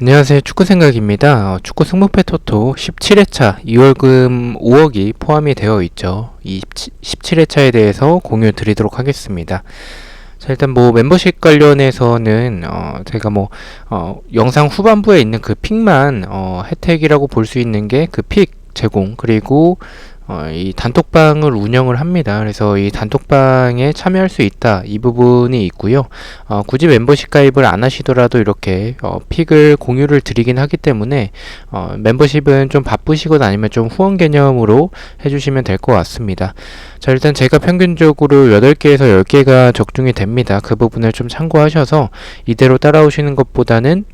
안녕하세요. 축구 생각입니다. 어, 축구 승부패 토토 17회차 2월금 5억이 포함이 되어 있죠. 이 17회차에 대해서 공유 드리도록 하겠습니다. 자, 일단 뭐 멤버십 관련해서는 어, 제가 뭐 어, 영상 후반부에 있는 그 픽만 어, 혜택이라고 볼 수 있는 게 그 픽 제공 그리고 어, 이 단톡방을 운영을 합니다. 그래서 이 단톡방에 참여할 수 있다 이 부분이 있고요. 어, 굳이 멤버십 가입을 안 하시더라도 이렇게 어, 픽을 공유를 드리긴 하기 때문에 어, 멤버십은 좀 바쁘시거나 아니면 좀 후원 개념으로 해주시면 될 것 같습니다. 자 일단 제가 평균적으로 8개에서 10개가 적중이 됩니다. 그 부분을 좀 참고하셔서 이대로 따라오시는 것보다는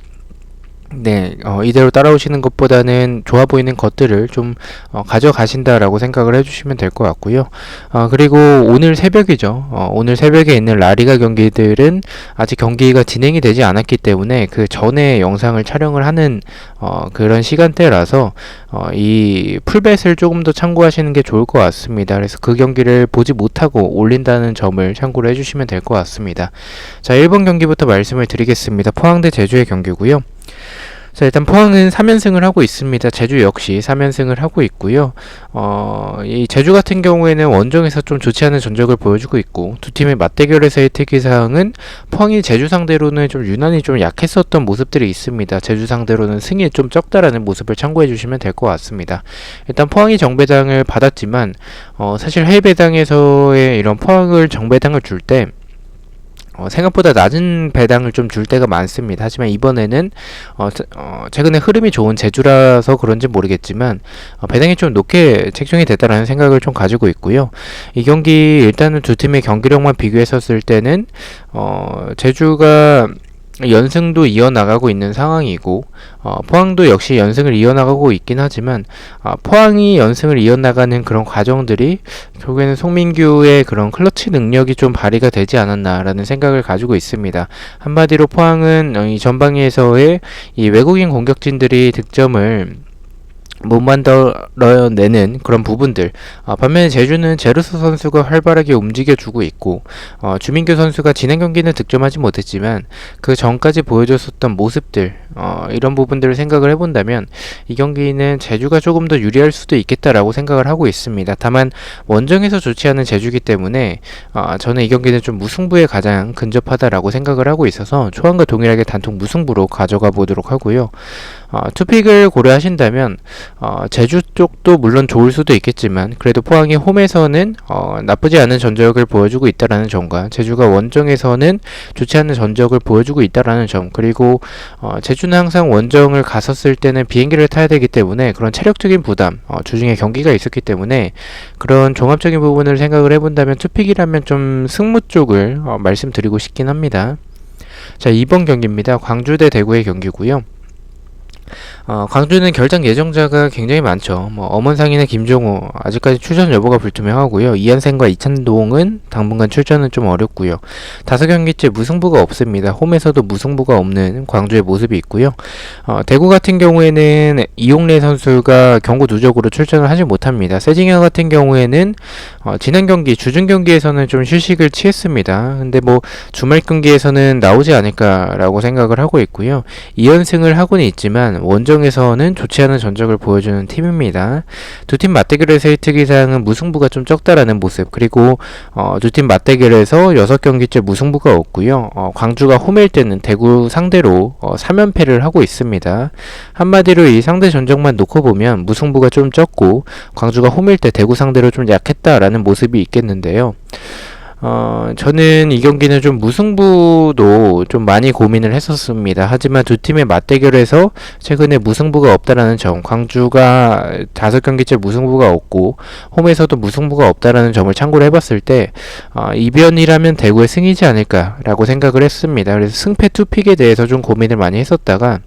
네, 어, 이대로 따라오시는 것보다는 좋아 보이는 것들을 좀 어, 가져가신다라고 생각을 해주시면 될 것 같고요. 어, 그리고 오늘 새벽이죠. 어, 오늘 새벽에 있는 라리가 경기들은 아직 경기가 진행이 되지 않았기 때문에 그 전에 영상을 촬영을 하는 어, 그런 시간대라서 어, 이 풀벳을 조금 더 참고하시는 게 좋을 것 같습니다. 그래서 그 경기를 보지 못하고 올린다는 점을 참고를 해주시면 될 것 같습니다. 자, 1번 경기부터 말씀을 드리겠습니다. 포항대 제주의 경기고요. 자, 일단 포항은 3연승을 하고 있습니다. 제주 역시 3연승을 하고 있고요. 어, 이 제주 같은 경우에는 원정에서 좀 좋지 않은 전적을 보여주고 있고 두 팀의 맞대결에서의 특이 사항은 포항이 제주 상대로는 좀 유난히 좀 약했었던 모습들이 있습니다. 제주 상대로는 승이 좀 적다라는 모습을 참고해 주시면 될 것 같습니다. 일단 포항이 정배당을 받았지만 어, 사실 해배당에서의 이런 포항을 정배당을 줄때 어, 생각보다 낮은 배당을 좀 줄 때가 많습니다. 하지만 이번에는 어, 어, 최근에 흐름이 좋은 제주라서 그런지 모르겠지만 어, 배당이 좀 높게 책정이 됐다라는 생각을 좀 가지고 있고요. 이 경기 일단은 두 팀의 경기력만 비교했었을 때는 어, 제주가 연승도 이어나가고 있는 상황이고 어, 포항도 역시 연승을 이어나가고 있긴 하지만 어, 포항이 연승을 이어나가는 그런 과정들이 결국에는 송민규의 그런 클러치 능력이 좀 발휘가 되지 않았나라는 생각을 가지고 있습니다. 한마디로 포항은 어, 이 전방에서의 이 외국인 공격진들이 득점을 못 만들어내는 그런 부분들. 어, 반면에 제주는 제르소 선수가 활발하게 움직여주고 있고 어, 주민규 선수가 진행 경기는 득점하지 못했지만 그 전까지 보여줬었던 모습들 어, 이런 부분들을 생각을 해본다면 이 경기는 제주가 조금 더 유리할 수도 있겠다라고 생각을 하고 있습니다. 다만 원정에서 좋지 않은 제주기 때문에 어, 저는 이 경기는 좀 무승부에 가장 근접하다라고 생각을 하고 있어서 초안과 동일하게 단통 무승부로 가져가 보도록 하고요. 어, 투픽을 고려하신다면 어, 제주 쪽도 물론 좋을 수도 있겠지만 그래도 포항이 홈에서는 어, 나쁘지 않은 전적을 보여주고 있다라는 점과 제주가 원정에서는 좋지 않은 전적을 보여주고 있다라는 점 그리고 어, 제주 는 항상 원정을 갔었을 때는 비행기를 타야 되기 때문에 그런 체력적인 부담 어, 주중에 경기가 있었기 때문에 그런 종합적인 부분을 생각을 해본다면 투픽이라면 좀 승무 쪽을 어, 말씀드리고 싶긴 합니다. 자, 이번 경기입니다. 광주 대 대구의 경기고요. 어, 광주는 결장 예정자가 굉장히 많죠. 뭐 엄원상이나 김종우 아직까지 출전 여부가 불투명하고요. 이현생과 이찬동은 당분간 출전은 좀 어렵고요. 다섯 경기째 무승부가 없습니다. 홈에서도 무승부가 없는 광주의 모습이 있고요. 어, 대구 같은 경우에는 이용래 선수가 경고 누적으로 출전을 하지 못합니다. 세징야 같은 경우에는 어, 지난 경기 주중 경기에서는 좀 휴식을 취했습니다. 근데 뭐 주말 경기에서는 나오지 않을까라고 생각을 하고 있고요. 2연승을 하고는 있지만 원정 에서는 좋지 않은 전적을 보여주는 팀입니다. 두 팀 맞대결에서의 특이사항은 무승부가 좀 적다라는 모습 그리고 어, 두 팀 맞대결에서 6경기째 무승부가 없고요. 어, 광주가 홈일 때는 대구 상대로 어, 3연패를 하고 있습니다. 한마디로 이 상대 전적만 놓고 보면 무승부가 좀 적고 광주가 홈일 때 대구 상대로 좀 약했다라는 모습이 있겠는데요. 어, 저는 이 경기는 좀 무승부도 좀 많이 고민을 했었습니다. 하지만 두 팀의 맞대결에서 최근에 무승부가 없다라는 점, 광주가 다섯 경기째 무승부가 없고 홈에서도 무승부가 없다라는 점을 참고를 해봤을 때 어, 이변이라면 대구의 승이지 않을까라고 생각을 했습니다. 그래서 승패 투픽에 대해서 좀 고민을 많이 했었다가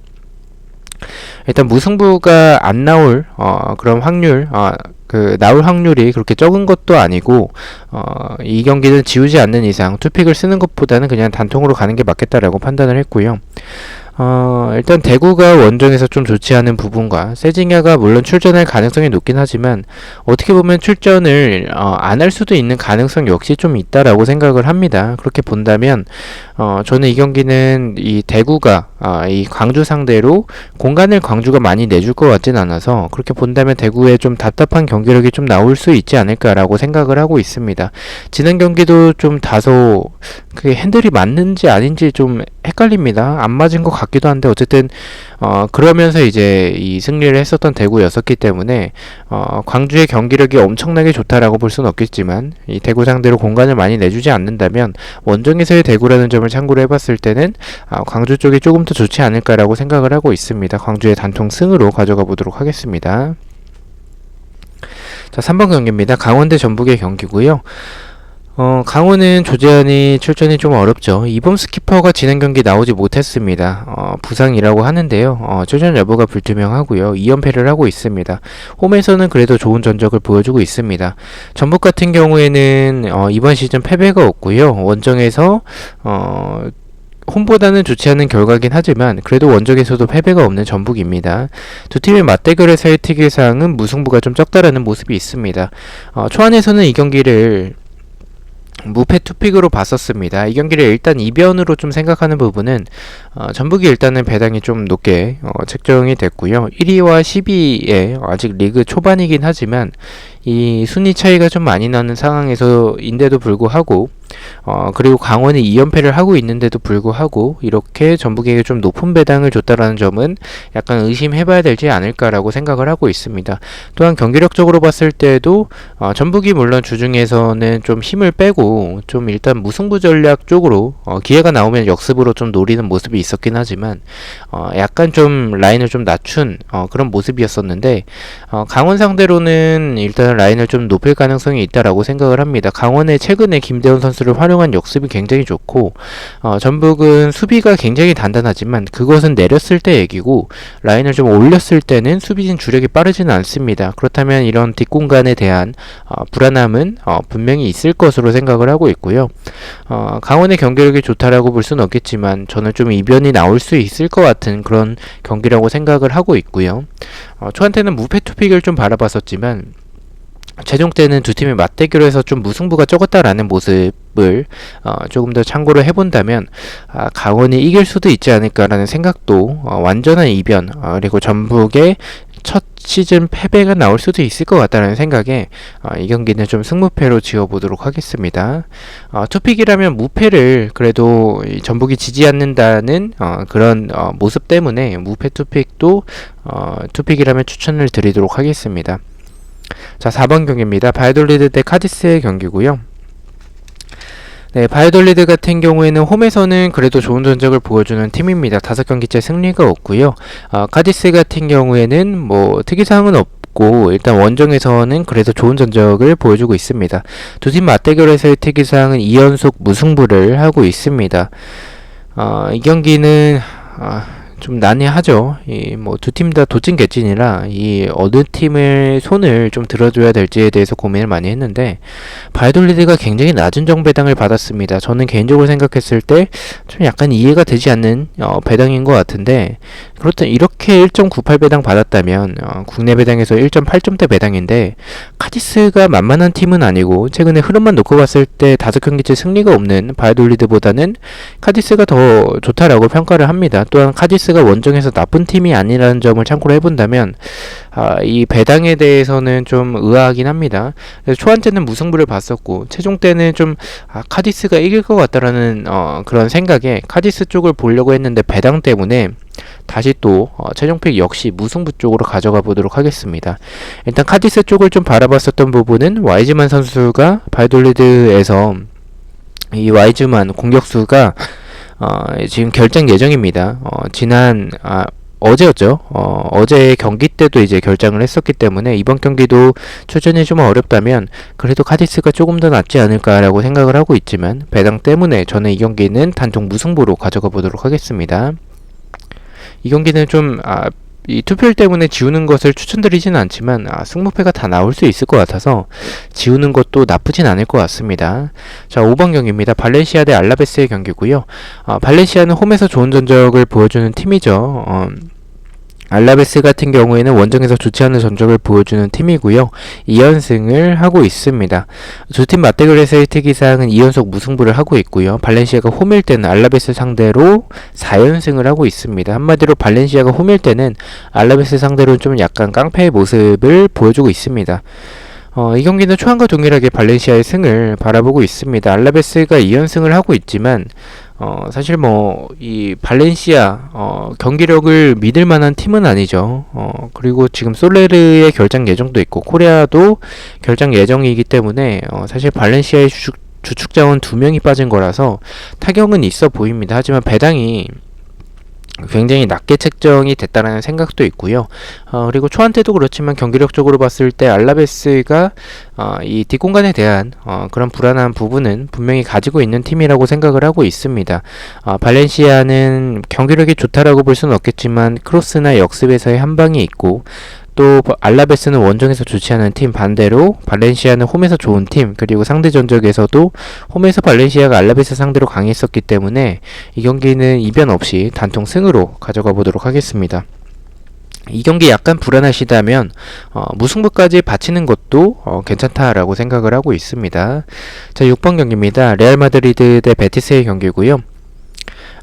일단 무승부가 안 나올 어, 그런 확률 어, 그 나올 확률이 그렇게 적은 것도 아니고 어, 이 경기는 지우지 않는 이상 투픽을 쓰는 것보다는 그냥 단통으로 가는 게 맞겠다라고 판단을 했고요. 어, 일단 대구가 원정에서 좀 좋지 않은 부분과 세징야가 물론 출전할 가능성이 높긴 하지만 어떻게 보면 출전을 어, 안 할 수도 있는 가능성 역시 좀 있다라고 생각을 합니다. 그렇게 본다면 어, 저는 이 경기는 이 대구가 아, 이 광주 상대로 공간을 광주가 많이 내줄 것 같진 않아서 그렇게 본다면 대구에 좀 답답한 경기력이 좀 나올 수 있지 않을까라고 생각을 하고 있습니다. 지난 경기도 좀 다소 그게 핸들이 맞는지 아닌지 좀 헷갈립니다. 안 맞은 것 같기도 한데 어쨌든 어, 그러면서 이제 이 승리를 했었던 대구였었기 때문에 어, 광주의 경기력이 엄청나게 좋다라고 볼 수는 없겠지만 이 대구 상대로 공간을 많이 내주지 않는다면 원정에서의 대구라는 점을 참고로 해봤을 때는 아, 광주 쪽이 조금 더 좋지 않을까라고 생각을 하고 있습니다. 광주의 단통 승으로 가져가 보도록 하겠습니다. 자, 3번 경기입니다. 강원대 전북의 경기고요. 어, 강원은 조재환이 출전이 좀 어렵죠. 이범 스키퍼가 지난 경기 나오지 못했습니다. 어, 부상이라고 하는데요. 어, 출전 여부가 불투명하고요. 2연패를 하고 있습니다. 홈에서는 그래도 좋은 전적을 보여주고 있습니다. 전북 같은 경우에는 어, 이번 시즌 패배가 없고요. 원정에서 어, 홈보다는 좋지 않은 결과긴 하지만 그래도 원정에서도 패배가 없는 전북입니다. 두 팀의 맞대결에서의 특이사항은 무승부가 좀 적다라는 모습이 있습니다. 어, 초안에서는 이 경기를 무패 투픽으로 봤었습니다. 이 경기를 일단 이변으로 좀 생각하는 부분은 어, 전북이 일단은 배당이 좀 높게 어, 책정이 됐고요. 1위와 12위에 아직 리그 초반이긴 하지만 이 순위 차이가 좀 많이 나는 상황에서인데도 불구하고 어, 그리고 강원이 2연패를 하고 있는데도 불구하고 이렇게 전북에게 좀 높은 배당을 줬다라는 점은 약간 의심해봐야 되지 않을까라고 생각을 하고 있습니다. 또한 경기력적으로 봤을 때도 어, 전북이 물론 주중에서는 좀 힘을 빼고 좀 일단 무승부 전략 쪽으로 어, 기회가 나오면 역습으로 좀 노리는 모습이 있었긴 하지만 어, 약간 좀 라인을 좀 낮춘 어, 그런 모습이었었는데 어, 강원 상대로는 일단 라인을 좀 높일 가능성이 있다라고 생각을 합니다. 강원의 최근에 김대원 선수를 활용한 역습이 굉장히 좋고 어, 전북은 수비가 굉장히 단단하지만 그것은 내렸을 때 얘기고 라인을 좀 올렸을 때는 수비진 주력이 빠르지는 않습니다. 그렇다면 이런 뒷공간에 대한 어, 불안함은 어, 분명히 있을 것으로 생각을 하고 있고요. 어, 강원의 경기력이 좋다라고 볼 수는 없겠지만 저는 좀 이변 이 나올 수 있을 것 같은 그런 경기라고 생각을 하고 있고요. 어, 초한테는 무패 투픽을 좀 바라봤었지만 최종 때는 두 팀의 맞대결에서 좀 무승부가 적었다라는 모습을 어, 조금 더 참고를 해본다면 아, 강원이 이길 수도 있지 않을까라는 생각도 어, 완전한 이변 어, 그리고 전북의 첫 시즌 패배가 나올 수도 있을 것 같다는 생각에 어, 이 경기는 좀 승무패로 지어보도록 하겠습니다. 어, 투픽이라면 무패를 그래도 이 전북이 지지 않는다는 어, 그런 어, 모습 때문에 무패 투픽도 어, 투픽이라면 추천을 드리도록 하겠습니다. 자, 4번 경기입니다. 바이돌리드 대 카디스의 경기고요. 네, 바이돌리드 같은 경우에는 홈에서는 그래도 좋은 전적을 보여주는 팀입니다. 다섯 경기째 승리가 없고요. 어, 카디스 같은 경우에는 뭐 특이사항은 없고 일단 원정에서는 그래도 좋은 전적을 보여주고 있습니다. 두 팀 맞대결에서의 특이사항은 2연속 무승부를 하고 있습니다. 어, 이 경기는 어, 좀 난해하죠. 이 뭐 두 팀 다 도찐 개찐이라 이 어느 팀을 손을 좀 들어줘야 될지에 대해서 고민을 많이 했는데 바이돌리드가 굉장히 낮은 정배당을 받았습니다. 저는 개인적으로 생각했을 때 좀 약간 이해가 되지 않는 어, 배당인 것 같은데 그렇다면 이렇게 1.98 배당 받았다면 어, 국내 배당에서 1.8점대 배당인데 카디스가 만만한 팀은 아니고 최근에 흐름만 놓고 봤을 때 다섯 경기째 승리가 없는 바이돌리드보다는 카디스가 더 좋다라고 평가를 합니다. 또한 카디스 가 원정에서 나쁜 팀이 아니라는 점을 참고로 해본다면 아, 이 배당에 대해서는 좀 의아하긴 합니다. 초반 때는 무승부를 봤었고 최종 때는 좀 아, 카디스가 이길 것 같다라는 어, 그런 생각에 카디스 쪽을 보려고 했는데 배당 때문에 다시 또 어, 최종픽 역시 무승부 쪽으로 가져가 보도록 하겠습니다. 일단 카디스 쪽을 좀 바라봤었던 부분은 와이즈만 선수가 바이돌리드에서 이 와이즈만 공격수가 어, 지금 결정 예정입니다. 어, 지난 아, 어제였죠. 어, 어제 경기 때도 이제 결정을 했었기 때문에 이번 경기도 출전이 좀 어렵다면 그래도 카디스가 조금 더 낫지 않을까라고 생각을 하고 있지만 배당 때문에 저는 이 경기는 단독 무승부로 가져가 보도록 하겠습니다. 이 경기는 좀 아, 이 투표율 때문에 지우는 것을 추천드리지는 않지만 아, 승무패가 다 나올 수 있을 것 같아서 지우는 것도 나쁘진 않을 것 같습니다. 자, 5번 경기입니다. 발렌시아 대 알라베스의 경기고요. 아, 발렌시아는 홈에서 좋은 전적을 보여주는 팀이죠. 어, 알라베스 같은 경우에는 원정에서 좋지 않은 전적을 보여주는 팀이고요. 2연승을 하고 있습니다. 두 팀 맞대결에서의 특이사항은 2연속 무승부를 하고 있고요. 발렌시아가 홈일 때는 알라베스 상대로 4연승을 하고 있습니다. 한마디로 발렌시아가 홈일 때는 알라베스 상대로 좀 약간 깡패의 모습을 보여주고 있습니다. 어, 이 경기는 초안과 동일하게 발렌시아의 승을 바라보고 있습니다. 알라베스가 2연승을 하고 있지만 어, 사실 뭐, 이 발렌시아, 어, 경기력을 믿을 만한 팀은 아니죠. 어, 그리고 지금 솔레르의 결장 예정도 있고, 코레아도 결장 예정이기 때문에, 어, 사실 발렌시아의 주축, 주축 자원 두 명이 빠진 거라서 타격은 있어 보입니다. 하지만 배당이 굉장히 낮게 책정이 됐다라는 생각도 있고요. 어, 그리고 초안 때도 그렇지만 경기력적으로 봤을 때 알라베스가 어, 이 뒷공간에 대한 어, 그런 불안한 부분은 분명히 가지고 있는 팀이라고 생각을 하고 있습니다. 어, 발렌시아는 경기력이 좋다라고 볼 수는 없겠지만 크로스나 역습에서의 한 방이 있고 또 알라베스는 원정에서 좋지 않은 팀 반대로 발렌시아는 홈에서 좋은 팀 그리고 상대 전적에서도 홈에서 발렌시아가 알라베스 상대로 강했었기 때문에 이 경기는 이변 없이 단통 승으로 가져가 보도록 하겠습니다. 이 경기 약간 불안하시다면 어, 무승부까지 바치는 것도 어, 괜찮다라고 생각을 하고 있습니다. 자, 6번 경기입니다. 레알 마드리드 대 베티스의 경기고요.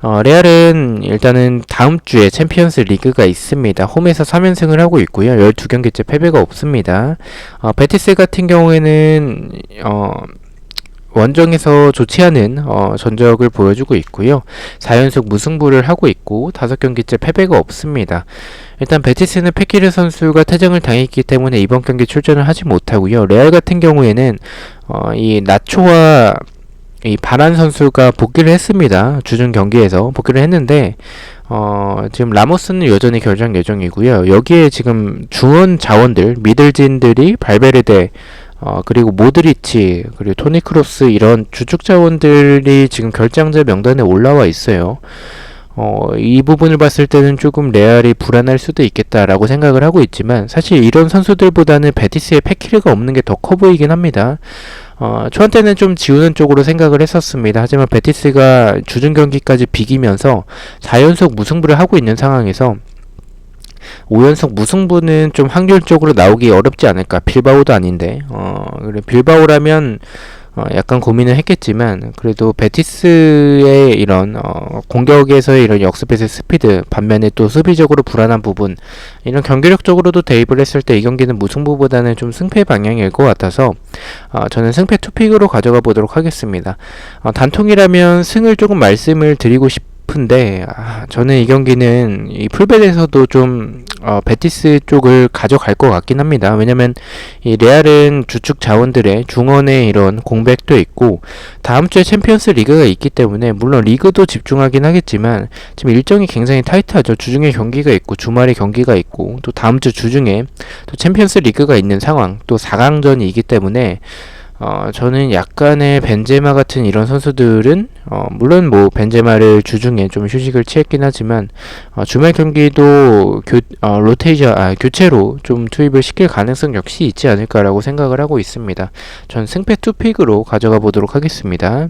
어, 레알은 일단은 다음 주에 챔피언스 리그가 있습니다. 홈에서 3연승을 하고 있고요. 12경기째 패배가 없습니다. 어, 베티스 같은 경우에는 어, 원정에서 좋지 않은 어, 전적을 보여주고 있고요. 4연속 무승부를 하고 있고 5경기째 패배가 없습니다. 일단 베티스는 페키르 선수가 퇴장을 당했기 때문에 이번 경기 출전을 하지 못하고요. 레알 같은 경우에는 어, 이 나초와 이 바란 선수가 복귀를 했습니다. 주중 경기에서 복귀를 했는데 어, 지금 라모스는 여전히 결정 예정이고요. 여기에 지금 중원 자원들, 미들진들이 발베르데 어, 그리고 모드리치, 그리고 토니 크로스 이런 주축 자원들이 지금 결장자 명단에 올라와 있어요. 어, 이 부분을 봤을 때는 조금 레알이 불안할 수도 있겠다라고 생각을 하고 있지만 사실 이런 선수들보다는 베티스의 패키르가 없는 게 더 커 보이긴 합니다. 어, 초한테는 좀 지우는 쪽으로 생각을 했었습니다. 하지만 베티스가 주중 경기까지 비기면서 4연속 무승부를 하고 있는 상황에서 5연속 무승부는 좀 확률적으로 나오기 어렵지 않을까. 빌바오도 아닌데. 어, 그래 빌바오라면 어, 약간 고민을 했겠지만 그래도 베티스의 이런 어, 공격에서의 이런 역습에서의 스피드 반면에 또 수비적으로 불안한 부분 이런 경기력적으로도 대입을 했을 때 이 경기는 무승부보다는 좀 승패 방향일 것 같아서 어, 저는 승패 투픽으로 가져가 보도록 하겠습니다. 어, 단통이라면 승을 조금 말씀을 드리고 싶 싶은데 아, 저는 이 경기는 이 풀벳에서도 좀 어, 베티스 쪽을 가져갈 것 같긴 합니다. 왜냐면 이 레알은 주축 자원들의 중원에 이런 공백도 있고 다음 주에 챔피언스 리그가 있기 때문에 물론 리그도 집중하긴 하겠지만 지금 일정이 굉장히 타이트하죠. 주중에 경기가 있고 주말에 경기가 있고 또 다음 주 주중에 또 챔피언스 리그가 있는 상황 또 4강전이 있기 때문에 어, 저는 약간의 벤제마 같은 이런 선수들은 어, 물론 뭐 벤제마를 주중에 좀 휴식을 취했긴 하지만 어, 주말 경기도 교, 어, 로테이션 아, 교체로 좀 투입을 시킬 가능성 역시 있지 않을까라고 생각을 하고 있습니다. 전 승패 투픽으로 가져가 보도록 하겠습니다.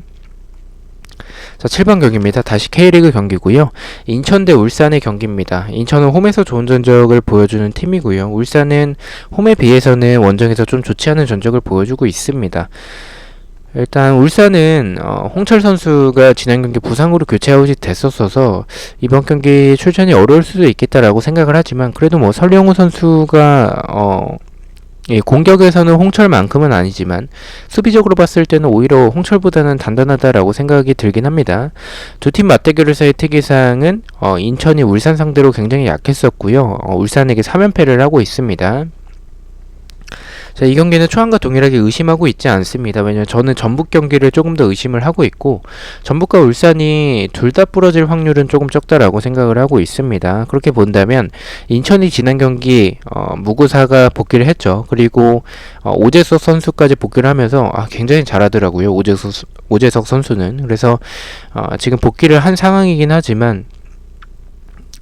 자, 7번 경기입니다. 다시 K리그 경기고요. 인천 대 울산의 경기입니다. 인천은 홈에서 좋은 전적을 보여주는 팀이고요. 울산은 홈에 비해서는 원정에서 좀 좋지 않은 전적을 보여주고 있습니다. 일단 울산은 어, 홍철 선수가 지난 경기 부상으로 교체 아웃이 됐었어서 이번 경기 출전이 어려울 수도 있겠다라고 생각을 하지만 그래도 뭐 설영우 선수가 어, 예, 공격에서는 홍철만큼은 아니지만 수비적으로 봤을 때는 오히려 홍철보다는 단단하다라고 생각이 들긴 합니다. 두 팀 맞대결에서의 특이사항은 어, 인천이 울산 상대로 굉장히 약했었고요. 어, 울산에게 3연패를 하고 있습니다. 자, 이 경기는 초안과 동일하게 의심하고 있지 않습니다. 왜냐면 저는 전북 경기를 조금 더 의심을 하고 있고 전북과 울산이 둘 다 부러질 확률은 조금 적다라고 생각을 하고 있습니다. 그렇게 본다면 인천이 지난 경기 어, 무구사가 복귀를 했죠. 그리고 어, 오재석 선수까지 복귀를 하면서 아, 굉장히 잘하더라고요. 오재석, 오재석 선수는 그래서 어, 지금 복귀를 한 상황이긴 하지만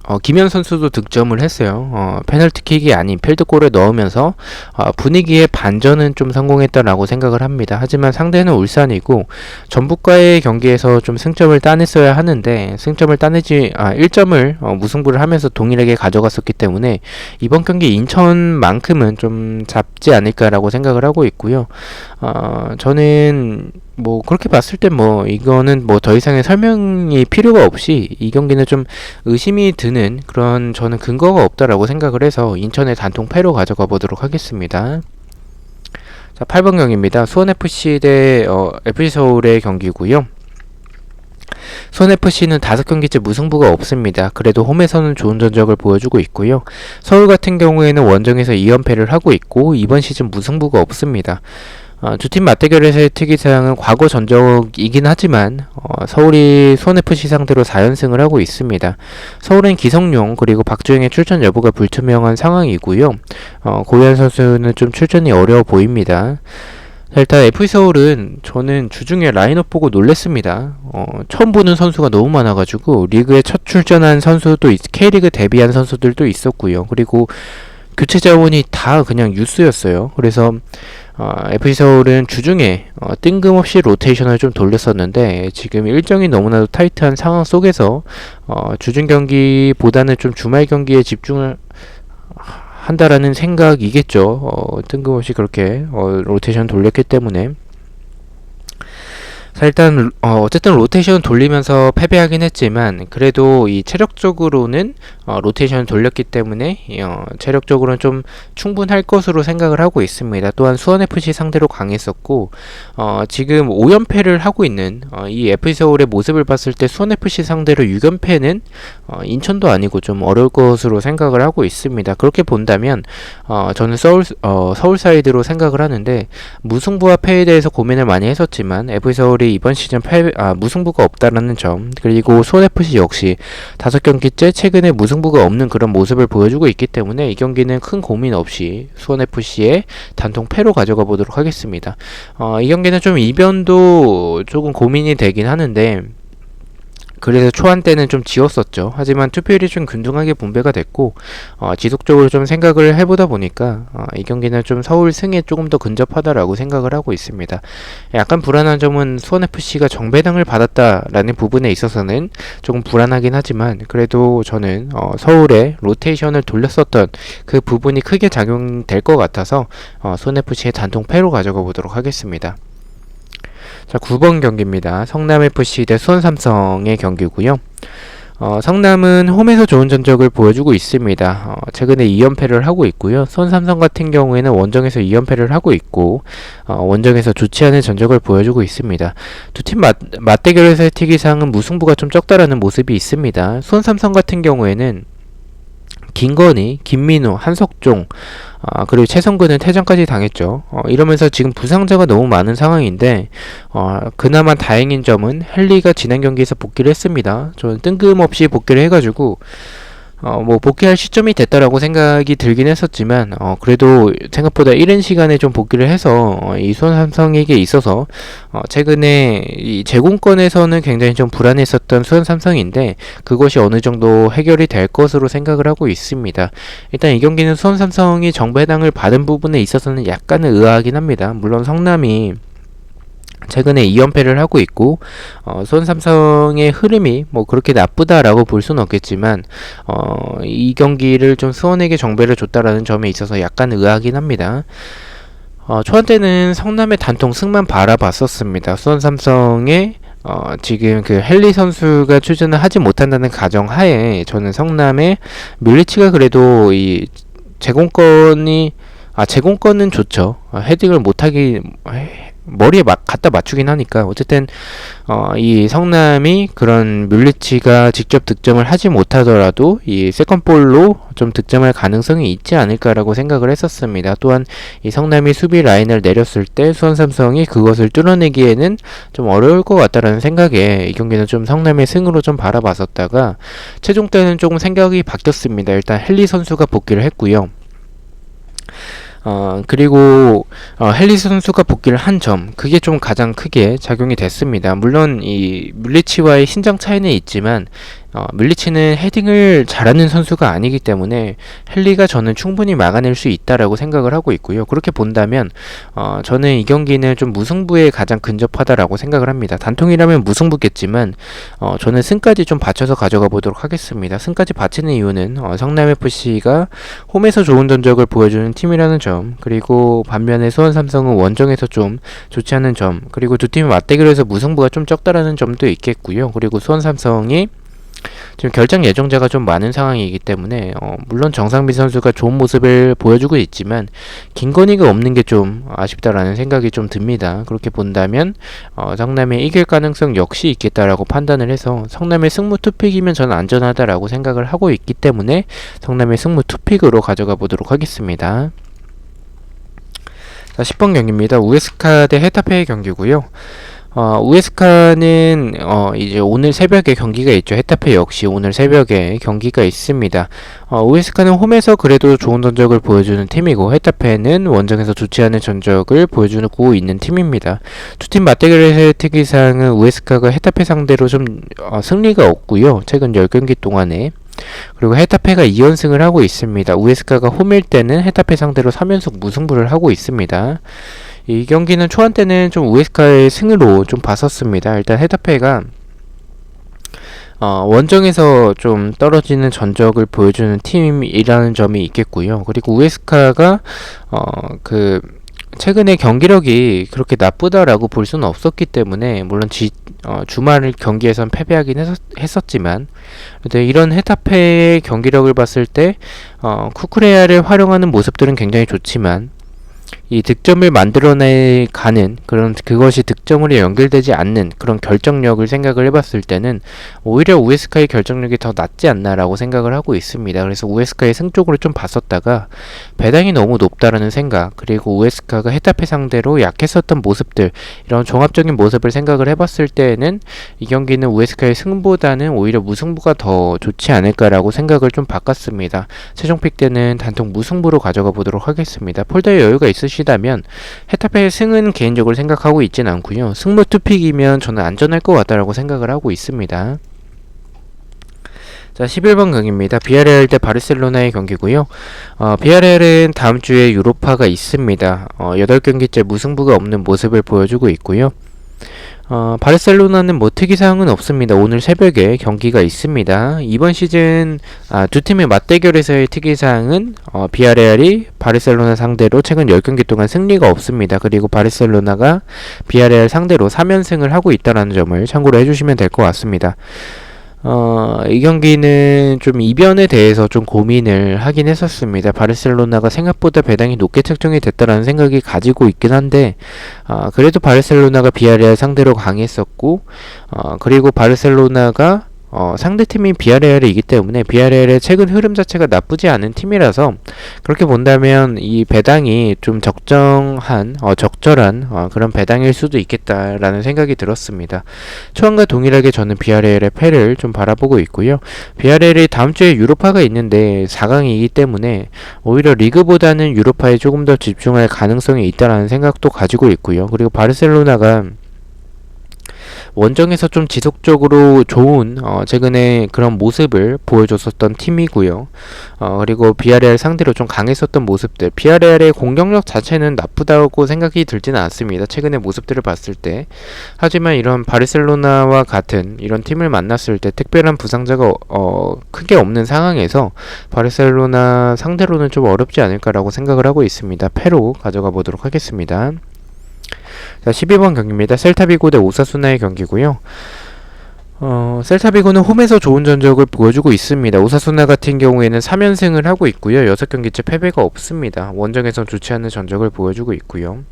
어, 김현 선수도 득점을 했어요. 어, 페널티킥이 아닌 필드골을 넣으면서 어, 분위기의 반전은 좀 성공했다라고 생각을 합니다. 하지만 상대는 울산이고 전북과의 경기에서 좀 승점을 따냈어야 하는데 승점을 따내지 아, 1점을 어, 무승부를 하면서 동일하게 가져갔었기 때문에 이번 경기 인천만큼은 좀 잡지 않을까라고 생각을 하고 있고요. 어, 저는 뭐 그렇게 봤을 때 뭐 이거는 뭐 더 이상의 설명이 필요가 없이 이 경기는 좀 의심이 드는 그런 저는 근거가 없다라고 생각을 해서 인천의 단통 패로 가져가 보도록 하겠습니다. 자, 8번 경기입니다. 수원 FC 대 어, FC 서울의 경기고요. 수원 FC는 다섯 경기째 무승부가 없습니다. 그래도 홈에서는 좋은 전적을 보여주고 있고요. 서울 같은 경우에는 원정에서 2연패를 하고 있고 이번 시즌 무승부가 없습니다. 어, 두팀 맞대결에서의 특이사항은 과거 전적이긴 하지만 어, 서울이 수원FC 상대로 4연승을 하고 있습니다. 서울은 기성용 그리고 박주영의 출전 여부가 불투명한 상황이고요. 어, 고현 선수는 좀 출전이 어려워 보입니다. 자, 일단 FC서울은 저는 주중에 라인업 보고 놀랬습니다. 어, 처음 보는 선수가 너무 많아가지고 리그에 첫 출전한 선수도 있, K리그 데뷔한 선수들도 있었고요. 그리고 교체 자원이 다 그냥 유스였어요. 그래서 어, FC 서울은 주중에 어, 뜬금없이 로테이션을 좀 돌렸었는데 지금 일정이 너무나도 타이트한 상황 속에서 어, 주중 경기보다는 좀 주말 경기에 집중을 한다라는 생각이겠죠. 어, 뜬금없이 그렇게 어, 로테이션 돌렸기 때문에 자, 일단 어, 어쨌든 로테이션 돌리면서 패배하긴 했지만 그래도 이 체력적으로는 어, 로테이션 돌렸기 때문에 어, 체력적으로는 좀 충분할 것으로 생각을 하고 있습니다. 또한 수원 FC 상대로 강했었고 어, 지금 5연패를 하고 있는 어, 이 FC 서울의 모습을 봤을 때 수원 FC 상대로 6연패는 어, 인천도 아니고 좀 어려울 것으로 생각을 하고 있습니다. 그렇게 본다면 어, 저는 서울 어, 서울 사이드로 생각을 하는데 무승부와 패에 대해서 고민을 많이 했었지만 FC 서울 서울이 이번 시즌 8, 아, 무승부가 없다라는 점 그리고 수원FC 역시 다섯 경기째 최근에 무승부가 없는 그런 모습을 보여주고 있기 때문에 이 경기는 큰 고민 없이 수원FC의 단통 패로 가져가 보도록 하겠습니다. 어, 이 경기는 좀 이변도 조금 고민이 되긴 하는데 그래서 초안 때는 좀 지웠었죠. 하지만 투표율이 좀 균등하게 분배가 됐고 어, 지속적으로 좀 생각을 해보다 보니까 어, 이 경기는 좀 서울 승에 조금 더 근접하다라고 생각을 하고 있습니다. 약간 불안한 점은 수원 FC가 정배당을 받았다라는 부분에 있어서는 조금 불안하긴 하지만 그래도 저는 어, 서울에 로테이션을 돌렸었던 그 부분이 크게 작용될 것 같아서 어, 수원 FC의 단통 패로 가져가 보도록 하겠습니다. 자, 9번 경기입니다. 성남FC 대 수원삼성의 경기고요. 어, 성남은 홈에서 좋은 전적을 보여주고 있습니다. 어, 최근에 2연패를 하고 있고요. 수원삼성 같은 경우에는 원정에서 2연패를 하고 있고 어, 원정에서 좋지 않은 전적을 보여주고 있습니다. 두 팀 맞대결에서의 특이사항은 무승부가 좀 적다라는 모습이 있습니다. 수원삼성 같은 경우에는 김건희, 김민우, 한석종, 아, 그리고 최성근은 퇴장까지 당했죠. 어, 이러면서 지금 부상자가 너무 많은 상황인데, 어, 그나마 다행인 점은 헨리가 지난 경기에서 복귀를 했습니다. 저는 뜬금없이 복귀를 해가지고, 어, 뭐 복귀할 시점이 됐다라고 생각이 들긴 했었지만 어, 그래도 생각보다 이른 시간에 좀 복귀를 해서 어, 이 수원 삼성에게 있어서 어, 최근에 이 제공권에서는 굉장히 좀 불안했었던 수원 삼성인데 그것이 어느 정도 해결이 될 것으로 생각을 하고 있습니다. 일단 이 경기는 수원 삼성이 정배당을 받은 부분에 있어서는 약간은 의아하긴 합니다. 물론 성남이 최근에 2연패를 하고 있고 어, 손 삼성의 흐름이 뭐 그렇게 나쁘다라고 볼 수는 없겠지만 어, 이 경기를 좀 수원에게 정배를 줬다라는 점에 있어서 약간 의아하긴 합니다. 어, 초반 때는 성남의 단통 승만 바라봤었습니다. 수원 삼성의 어, 지금 그 헨리 선수가 출전을 하지 못한다는 가정 하에 저는 성남의 밀리치가 그래도 이 제공권이 아 제공권은 좋죠. 아, 헤딩을 못하기 머리에 막 갖다 맞추긴 하니까 어쨌든 어, 이 성남이 그런 뮬리치가 직접 득점을 하지 못하더라도 이 세컨볼로 좀 득점할 가능성이 있지 않을까라고 생각을 했었습니다. 또한 이 성남이 수비 라인을 내렸을 때 수원 삼성이 그것을 뚫어내기에는 좀 어려울 것 같다라는 생각에 이 경기는 좀 성남의 승으로 좀 바라봤었다가 최종 때는 조금 생각이 바뀌었습니다. 일단 헨리 선수가 복귀를 했고요. 어, 그리고 어, 헨리 선수가 복귀를 한 점, 그게 좀 가장 크게 작용이 됐습니다. 물론 이 물리치와의 신장 차이는 있지만 어, 밀리치는 헤딩을 잘하는 선수가 아니기 때문에 헨리가 저는 충분히 막아낼 수 있다라고 생각을 하고 있고요. 그렇게 본다면 어, 저는 이 경기는 좀 무승부에 가장 근접하다라고 생각을 합니다. 단통이라면 무승부겠지만 어, 저는 승까지 좀 받쳐서 가져가 보도록 하겠습니다. 승까지 받치는 이유는 어, 성남 FC가 홈에서 좋은 전적을 보여주는 팀이라는 점, 그리고 반면에 수원 삼성은 원정에서 좀 좋지 않은 점, 그리고 두 팀이 맞대결에서 무승부가 좀 적다라는 점도 있겠고요. 그리고 수원 삼성이 지금 결정 예정자가 좀 많은 상황이기 때문에 어, 물론 정상빈 선수가 좋은 모습을 보여주고 있지만 김건희가 없는 게 좀 아쉽다라는 생각이 좀 듭니다. 그렇게 본다면 어, 성남의 이길 가능성 역시 있겠다라고 판단을 해서 성남의 승무 투픽이면 저는 안전하다라고 생각을 하고 있기 때문에 성남의 승무 투픽으로 가져가 보도록 하겠습니다. 자, 10번 경기입니다. 우에스카 대 헤타페의 경기고요. 어, 우에스카는 어, 이제 오늘 새벽에 경기가 있죠. 헤타페 역시 오늘 새벽에 경기가 있습니다. 어, 우에스카는 홈에서 그래도 좋은 전적을 보여주는 팀이고 헤타페는 원정에서 좋지 않은 전적을 보여주고 있는 팀입니다. 두 팀 맞대결에서의 특이사항은 우에스카가 헤타페 상대로 좀 어, 승리가 없고요. 최근 10경기 동안에 그리고 헤타페가 2연승을 하고 있습니다. 우에스카가 홈일 때는 헤타페 상대로 3연속 무승부를 하고 있습니다. 이 경기는 초반 때는 좀 우에스카의 승으로 좀 봤었습니다. 일단 헤타페가 어, 원정에서 좀 떨어지는 전적을 보여주는 팀이라는 점이 있겠고요. 그리고 우에스카가 어, 그 최근에 경기력이 그렇게 나쁘다라고 볼 수는 없었기 때문에 물론 지, 어, 주말 경기에선 패배하긴 했었, 지만 근데 이런 헤타페의 경기력을 봤을 때 어, 쿠쿠레아를 활용하는 모습들은 굉장히 좋지만 이 득점을 만들어내 가는 그런 그것이 득점으로 연결되지 않는 그런 결정력을 생각을 해봤을 때는 오히려 우에스카의 결정력이 더 낫지 않나라고 생각을 하고 있습니다. 그래서 우에스카의 승 쪽으로 좀 봤었다가 배당이 너무 높다라는 생각 그리고 우에스카가 헤타페 상대로 약했었던 모습들 이런 종합적인 모습을 생각을 해봤을 때에는 이 경기는 우에스카의 승보다는 오히려 무승부가 더 좋지 않을까라고 생각을 좀 바꿨습니다. 최종 픽 때는 단통 무승부로 가져가 보도록 하겠습니다. 폴더에 여유가 있으시 하시다면 헤타페의 승은 개인적으로 생각하고 있진 않고요. 승무 투픽이면 저는 안전할 것 같다라고 생각을 하고 있습니다. 자, 11번 경기입니다. 비아레알 대 바르셀로나의 경기고요. 어, 비아레알은 다음 주에 유로파가 있습니다. 어, 8경기째 무승부가 없는 모습을 보여주고 있고요. 어, 바르셀로나는 뭐 특이사항은 없습니다. 오늘 새벽에 경기가 있습니다. 이번 시즌 아, 두 팀의 맞대결에서의 특이사항은 어, 비아레알이 바르셀로나 상대로 최근 10경기 동안 승리가 없습니다. 그리고 바르셀로나가 비아레알 상대로 3연승을 하고 있다는 점을 참고로 해주시면 될 것 같습니다. 어, 이 경기는 좀 이변에 대해서 좀 고민을 하긴 했었습니다. 바르셀로나가 생각보다 배당이 높게 책정이 됐다라는 생각이 가지고 있긴 한데, 어, 그래도 바르셀로나가 비아레알 상대로 강했었고, 어, 그리고 바르셀로나가 어, 상대팀인 비아레알이기 때문에 비아레알의 최근 흐름 자체가 나쁘지 않은 팀이라서 그렇게 본다면 이 배당이 좀 적정한 어, 적절한 어, 그런 배당일 수도 있겠다라는 생각이 들었습니다. 초반과 동일하게 저는 비아레알의 패를 좀 바라보고 있고요. 비아레알이 다음 주에 유로파가 있는데 4강이기 때문에 오히려 리그보다는 유로파에 조금 더 집중할 가능성이 있다라는 생각도 가지고 있고요. 그리고 바르셀로나가 원정에서 좀 지속적으로 좋은 어, 최근에 그런 모습을 보여줬었던 팀이고요. 어, 그리고 비아레알 상대로 좀 강했었던 모습들. 비아레알의 공격력 자체는 나쁘다고 생각이 들지는 않습니다. 최근의 모습들을 봤을 때. 하지만 이런 바르셀로나와 같은 이런 팀을 만났을 때 특별한 부상자가 어, 크게 없는 상황에서 바르셀로나 상대로는 좀 어렵지 않을까라고 생각을 하고 있습니다. 패로 가져가 보도록 하겠습니다. 자, 12번 경기입니다. 셀타비고 대 오사수나의 경기고요. 어, 셀타비고는 홈에서 좋은 전적을 보여주고 있습니다. 오사수나 같은 경우에는 3연승을 하고 있고요. 6경기째 패배가 없습니다. 원정에선 좋지 않은 전적을 보여주고 있고요.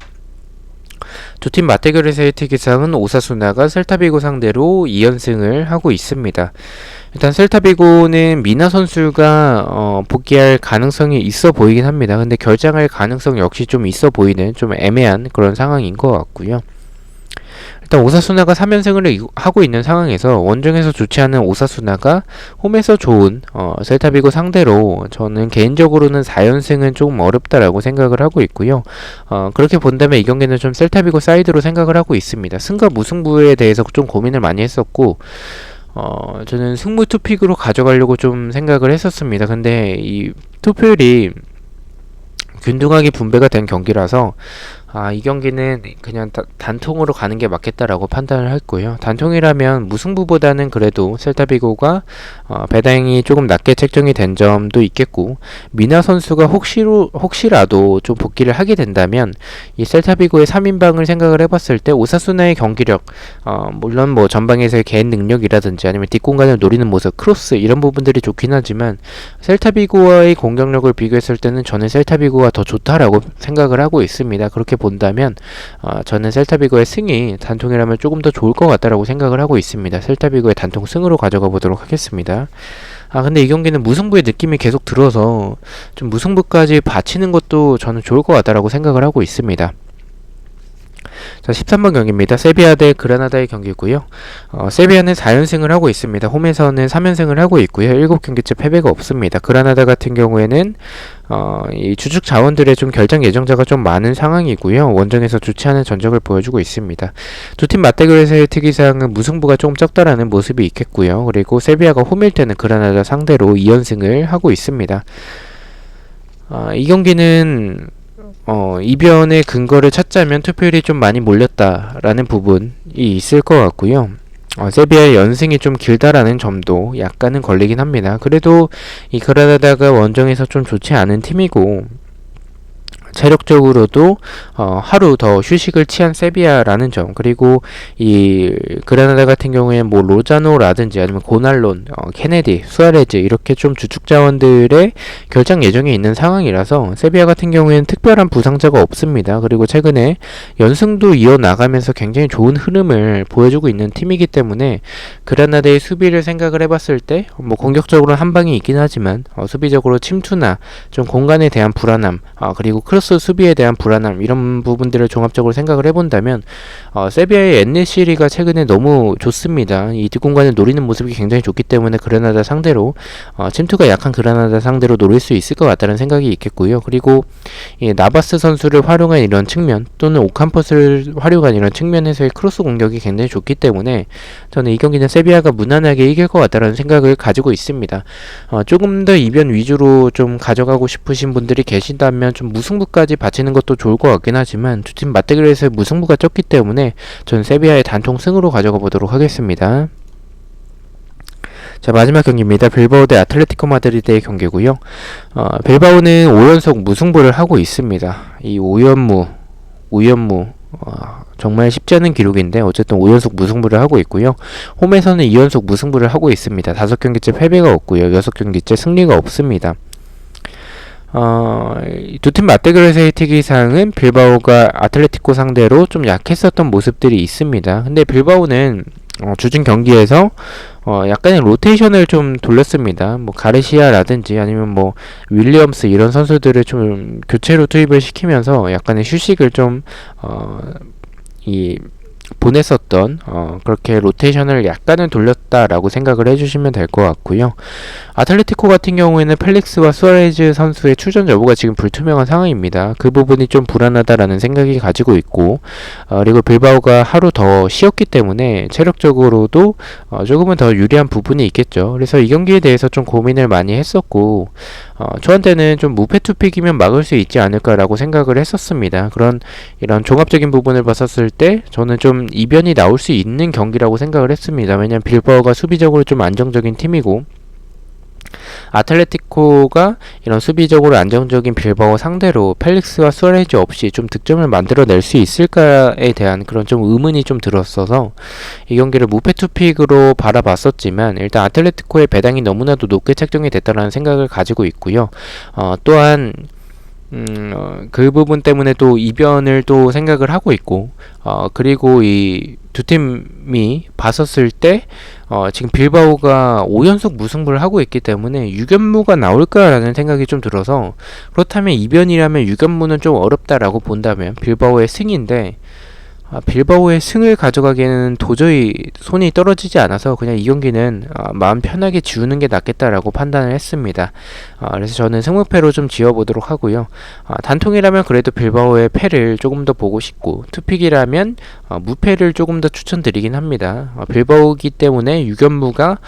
두 팀 맞대결에서의 특이사항은 오사수나가 셀타비고 상대로 2연승을 하고 있습니다. 일단 셀타비고는 미나 선수가 어, 복귀할 가능성이 있어 보이긴 합니다. 근데 결장할 가능성 역시 좀 있어 보이는 좀 애매한 그런 상황인 것 같고요. 일단 오사수나가 3연승을 하고 있는 상황에서 원정에서 좋지 않은 오사수나가 홈에서 좋은 어, 셀타비고 상대로 저는 개인적으로는 4연승은 조금 어렵다라고 생각을 하고 있고요. 어, 그렇게 본다면 이 경기는 좀 셀타비고 사이드로 생각을 하고 있습니다. 승과 무승부에 대해서 좀 고민을 많이 했었고 어, 저는 승무 투픽으로 가져가려고 좀 생각을 했었습니다. 근데 이 투표율이 균등하게 분배가 된 경기라서 아, 이 경기는 그냥 다, 단통으로 가는 게 맞겠다라고 판단을 했고요. 단통이라면 무승부보다는 그래도 셀타비고가 어, 배당이 조금 낮게 책정이 된 점도 있겠고 미나 선수가 혹시로 혹시라도 좀 복귀를 하게 된다면 이 셀타비고의 3인방을 생각을 해봤을 때 오사수나의 경기력 어, 물론 뭐 전방에서의 개인 능력이라든지 아니면 뒷공간을 노리는 모습 크로스 이런 부분들이 좋긴 하지만 셀타비고와의 공격력을 비교했을 때는 저는 셀타비고가 더 좋다라고 생각을 하고 있습니다. 그렇게 본다면 어, 저는 셀타비고의 승이 단통이라면 조금 더 좋을 것 같다라고 생각을 하고 있습니다. 셀타비고의 단통 승으로 가져가 보도록 하겠습니다. 아 근데 이 경기는 무승부의 느낌이 계속 들어서 좀 무승부까지 바치는 것도 저는 좋을 것 같다라고 생각을 하고 있습니다. 자, 13번 경기입니다. 세비야 대 그라나다의 경기고요. 어, 세비야는 4연승을 하고 있습니다. 홈에서는 3연승을 하고 있고요. 7경기째 패배가 없습니다. 그라나다 같은 경우에는 어, 이 주축 자원들의 좀 결정 예정자가 좀 많은 상황이고요. 원정에서 좋지 않은 전적을 보여주고 있습니다. 두 팀 맞대결에서의 특이사항은 무승부가 조금 적다라는 모습이 있겠고요. 그리고 세비야가 홈일 때는 그라나다 상대로 2연승을 하고 있습니다. 어, 이 경기는 어, 이변의 근거를 찾자면 투표율이 좀 많이 몰렸다라는 부분이 있을 것 같고요. 어, 세비야의 연승이 좀 길다라는 점도 약간은 걸리긴 합니다. 그래도 이 그라나다가 원정에서 좀 좋지 않은 팀이고 체력적으로도 어, 하루 더 휴식을 취한 세비야라는 점 그리고 이 그라나다 같은 경우에 뭐 로자노라든지 아니면 고날론, 어, 케네디, 수아레즈 이렇게 좀 주축 자원들의 결장 예정에 있는 상황이라서 세비야 같은 경우에는 특별한 부상자가 없습니다. 그리고 최근에 연승도 이어 나가면서 굉장히 좋은 흐름을 보여주고 있는 팀이기 때문에 그라나다의 수비를 생각을 해봤을 때 뭐 공격적으로 한 방이 있긴 하지만 어, 수비적으로 침투나 좀 공간에 대한 불안함 어, 그리고 크로스 수비에 대한 불안함 이런 부분들을 종합적으로 생각을 해본다면 어, 세비야의 엔네시리가 최근에 너무 좋습니다. 이 뒷공간을 노리는 모습이 굉장히 좋기 때문에 그라나다 상대로 어, 침투가 약한 그라나다 상대로 노릴 수 있을 것 같다는 생각이 있겠고요. 그리고 이 나바스 선수를 활용한 이런 측면 또는 오캄퍼스를 활용한 이런 측면에서의 크로스 공격이 굉장히 좋기 때문에 저는 이 경기는 세비야가 무난하게 이길 것 같다는 생각을 가지고 있습니다. 어, 조금 더 이변 위주로 좀 가져가고 싶으신 분들이 계신다면 좀 무승부까지 바치는 것도 좋을 것 같긴 하지만 두 팀 맞대결에서 무승부가 적기 때문에 저는 세비야의 단통 승으로 가져가 보도록 하겠습니다. 자 마지막 경기입니다. 빌바오 대 아틀레티코 마드리드의 경기고요. 어, 빌바오는 5연속 무승부를 하고 있습니다. 이 5연무, 5연무 어, 정말 쉽지 않은 기록인데 어쨌든 5연속 무승부를 하고 있고요. 홈에서는 2연속 무승부를 하고 있습니다. 5경기째 패배가 없고요. 6경기째 승리가 없습니다. 어, 두 팀 맞대결에서의 특이사항은 빌바오가 아틀레티코 상대로 좀 약했었던 모습들이 있습니다. 근데 빌바오는 어, 주중 경기에서 어, 약간의 로테이션을 좀 돌렸습니다. 뭐 가르시아라든지 아니면 뭐 윌리엄스 이런 선수들을 좀 교체로 투입을 시키면서 약간의 휴식을 좀 어, 이 보냈었던 어, 그렇게 로테이션을 약간은 돌렸다라고 생각을 해주시면 될 것 같고요. 아틀레티코 같은 경우에는 펠릭스와 수아레즈 선수의 출전 여부가 지금 불투명한 상황입니다. 그 부분이 좀 불안하다라는 생각이 가지고 있고 어, 그리고 빌바오가 하루 더 쉬었기 때문에 체력적으로도 어, 조금은 더 유리한 부분이 있겠죠. 그래서 이 경기에 대해서 좀 고민을 많이 했었고 어, 저한테는 좀 무패 투픽이면 막을 수 있지 않을까라고 생각을 했었습니다. 그런 이런 종합적인 부분을 봤었을 때 저는 좀 이변이 나올 수 있는 경기라고 생각을 했습니다. 왜냐면 빌바오가 수비적으로 좀 안정적인 팀이고 아틀레티코가 이런 수비적으로 안정적인 빌바오 상대로 펠릭스와 수아레즈 없이 좀 득점을 만들어낼 수 있을까에 대한 그런 좀 의문이 좀 들었어서 이 경기를 무패 투픽으로 바라봤었지만 일단 아틀레티코의 배당이 너무나도 높게 책정이 됐다는 생각을 가지고 있고요. 어, 또한 음, 어, 그 부분 때문에 또 이변을 또 생각을 하고 있고, 어, 그리고 이 두 팀이 봤었을 때, 어, 지금 빌바오가 5연속 무승부를 하고 있기 때문에 유견무가 나올까라는 생각이 좀 들어서, 그렇다면 이변이라면 유견무는 좀 어렵다라고 본다면 빌바오의 승인데, 아, 빌바오의 승을 가져가기에는 도저히 손이 떨어지지 않아서 그냥 이 경기는 아, 마음 편하게 지우는 게 낫겠다라고 판단을 했습니다. 아, 그래서 저는 승무패로 좀 지어보도록 하고요. 아, 단통이라면 그래도 빌바오의 패를 조금 더 보고 싶고 투픽이라면 아, 무패를 조금 더 추천드리긴 합니다. 아, 빌바오기 때문에 유견무가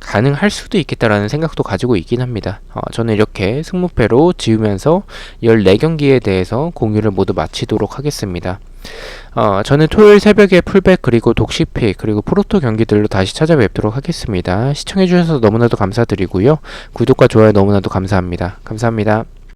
가능할 수도 있겠다라는 생각도 가지고 있긴 합니다. 어, 저는 이렇게 승무패로 지우면서 14경기에 대해서 공유를 모두 마치도록 하겠습니다. 어, 저는 토요일 새벽에 풀백 그리고 독시픽 그리고 프로토 경기들로 다시 찾아뵙도록 하겠습니다. 시청해주셔서 너무나도 감사드리고요. 구독과 좋아요 너무나도 감사합니다. 감사합니다.